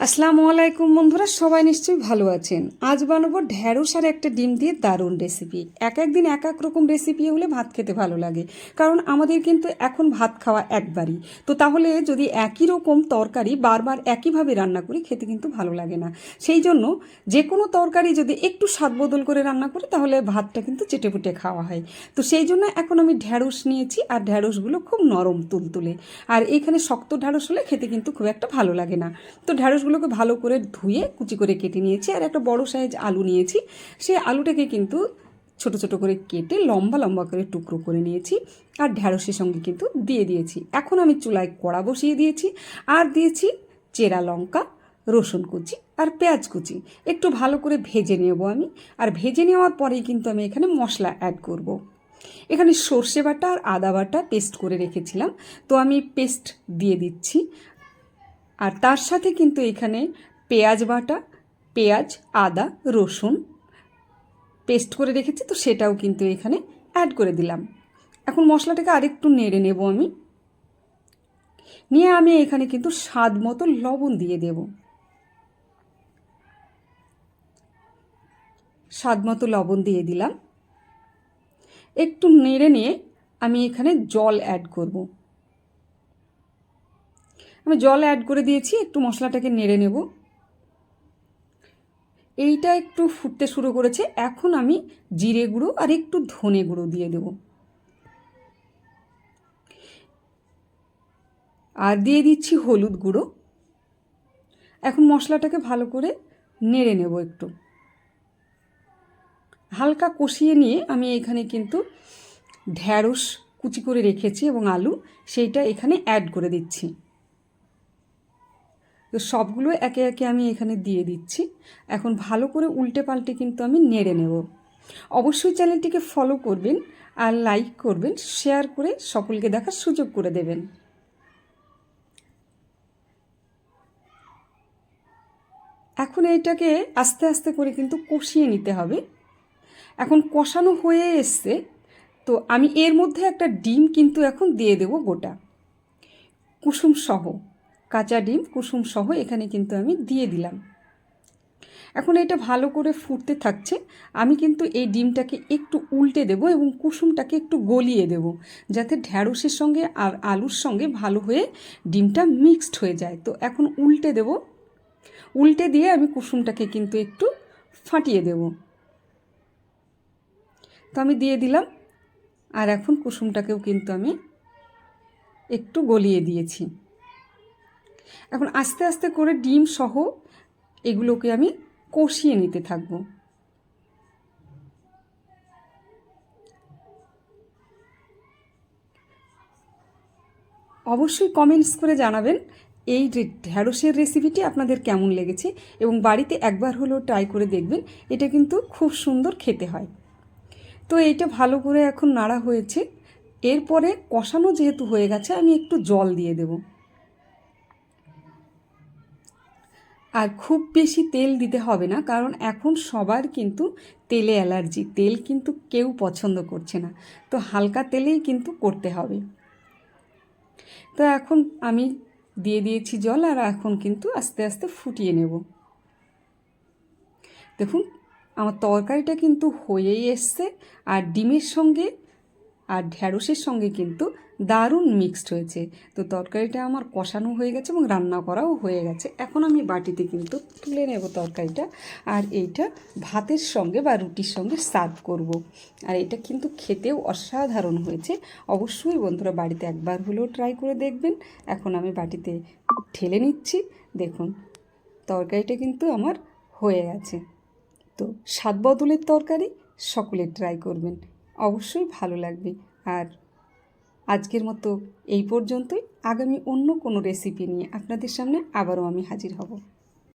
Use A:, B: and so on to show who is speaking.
A: আসসালামু আলাইকুম বন্ধুরা, সবাই নিশ্চয়ই ভালো আছেন। আজ বানাবো ঢ্যাঁড়স আর একটা ডিম দিয়ে দারুণ রেসিপি এক একদিন এক এক রকম রেসিপি হলে ভাত খেতে ভালো লাগে, কারণ আমাদের কিন্তু এখন ভাত খাওয়া একবারই। তো তাহলে যদি একই রকম তরকারি বারবার একইভাবে রান্না করি, খেতে কিন্তু ভালো লাগে না। সেই জন্য যে কোনো তরকারি যদি একটু স্বাদ বদল করে রান্না করি, তাহলে ভাতটা কিন্তু চেটেপুটে খাওয়া হয়। তো সেই জন্য এখন আমি ঢ্যাঁড়স নিয়েছি, আর ঢ্যাঁড়সগুলো খুব নরম তুলতুলে। আর এখানে শক্ত ঢ্যাঁড়স হলে খেতে কিন্তু খুব একটা ভালো লাগে না। তো ঢ্যাঁড়সগুলোকে ভালো করে ধুয়ে কুচি করে কেটে নিয়েছি, আর একটা বড় সাইজ আলু নিয়েছি। সেই আলুটাকে কিন্তু ছোট ছোট করে কেটে লম্বা লম্বা করে টুকরো করে নিয়েছি, আর ঢ্যাঁড়সের সঙ্গে কিন্তু দিয়ে দিয়েছি। এখন আমি চুলায় কড়া বসিয়ে দিয়েছি, আর দিয়েছি চেরা লঙ্কা, রসুন কুচি, আর পেঁয়াজ কুচি। একটু ভালো করে ভেজে নেব আমি, আর ভেজে নেওয়ার পরেই কিন্তু আমি এখানে মশলা অ্যাড করব। এখানে সর্ষে বাটা আর আদা বাটা পেস্ট করে রেখেছিলাম, তো আমি পেস্ট দিয়ে দিচ্ছি আর তার সাথে কিন্তু এখানে পেঁয়াজ বাটা, পেঁয়াজ, আদা, রসুন পেস্ট করে রেখেছি, তো সেটাও কিন্তু এখানে অ্যাড করে দিলাম। এখন মশলাটাকে আরেকটু নেড়ে নেব আমি। নিয়ে আমি এখানে কিন্তু স্বাদ মতো লবণ দিয়ে দেব। স্বাদ মতো লবণ দিয়ে দিলাম। একটু নেড়ে নিয়ে আমি এখানে জল অ্যাড করব। আমি জল অ্যাড করে দিয়েছি, একটু মশলাটাকে নেড়ে নেব। এইটা একটু ফুটতে শুরু করেছে, এখন আমি জিরে গুঁড়ো আর একটু ধনে গুঁড়ো দিয়ে দেব। আর দিয়ে দিচ্ছি হলুদ গুঁড়ো। এখন মশলাটাকে ভালো করে নেড়ে নেব একটু। হালকা কষিয়ে নিয়ে আমি এখানে কিন্তু ঢ্যাঁড়স কুচি করে রেখেছি এবং আলু, সেইটা এখানে অ্যাড করে দিচ্ছি। তো সবগুলো একে একে আমি এখানে দিয়ে দিচ্ছি। এখন ভালো করে উল্টে পাল্টে কিন্তু আমি নেড়ে নেব। অবশ্যই চ্যানেলটিকে ফলো করবেন আর লাইক করবেন শেয়ার করে সকলকে দেখার সুযোগ করে দেবেন। এখন এটাকে আস্তে আস্তে করে কিন্তু কষিয়ে নিতে হবে। এখন কষানো হয়ে এসছে, তো আমি এর মধ্যে একটা ডিম কিন্তু এখন দিয়ে দেব গোটা। কুসুম সহ কাঁচা ডিম, কুসুম সহ এখানে কিন্তু আমি দিয়ে দিলাম। এখন এটা ভালো করে ফুটতে থাকছে। আমি কিন্তু এই ডিমটাকে একটু উল্টে দেব এবং কুসুমটাকে একটু গলিয়ে দেব, যাতে ঢ্যাঁড়সের সঙ্গে আর আলুর সঙ্গে ভালো হয়ে ডিমটা মিক্সড হয়ে যায়। তো এখন উল্টে দেব। উল্টে দিয়ে আমি কুসুমটাকে কিন্তু একটু ফাটিয়ে দেব। তো আমি দিয়ে দিলাম। আর এখন কুসুমটাকেও কিন্তু আমি একটু গলিয়ে দিয়েছি। এখন আস্তে আস্তে করে ডিম সহ এগুলোকে আমি কষিয়ে নিতে থাকব। অবশ্যই কমেন্টস করে জানাবেন এই ঢ্যাঁড়সের রেসিপিটি আপনাদের কেমন লেগেছে এবং বাড়িতে একবার হলেও ট্রাই করে দেখবেন, এটা কিন্তু খুব সুন্দর খেতে হয়। তো এইটা ভালো করে এখন নাড়া হয়েছে। এরপরে কষানো যেহেতু হয়ে গেছে, আমি একটু জল দিয়ে দেবো। আর খুব বেশি তেল দিতে হবে না, কারণ এখন সবার কিন্তু তেলে অ্যালার্জি, তেল কিন্তু কেউ পছন্দ করছে না। তো হালকা তেলেই কিন্তু করতে হবে। তো এখন আমি দিয়ে দিয়েছি জল আর এখন কিন্তু আস্তে আস্তে ফুটিয়ে নেব। দেখুন, আমার তরকারিটা কিন্তু হয়েই এসছে আর ডিমের সঙ্গে আর ঢ্যাঁড়সের সঙ্গে কিন্তু দারুণ মিক্সড হয়েছে। তো তরকারিটা আমার কষানো হয়ে গেছে এবং রান্না করাও হয়ে গেছে। এখন আমি বাটিতে কিন্তু তুলে নেব তরকারিটা আর এইটা ভাতের সঙ্গে বা রুটির সঙ্গে সার্ভ করব। আর এটা কিন্তু খেতেও অসাধারণ হয়েছে। অবশ্যই বন্ধুরা বাড়িতে একবার হলেও ট্রাই করে দেখবেন। এখন আমি বাটিতে ঠেলে নিচ্ছি। দেখুন, তরকারিটা কিন্তু আমার হয়ে গেছে। তো স্বাদ বদলের তরকারি সকলে ট্রাই করবেন। অবশ্যই ভালো লাগবে। আর আজকের মতো এই পর্যন্তই। আগামী অন্য কোনো রেসিপি নিয়ে আপনাদের সামনে আবারও আমি হাজির হব।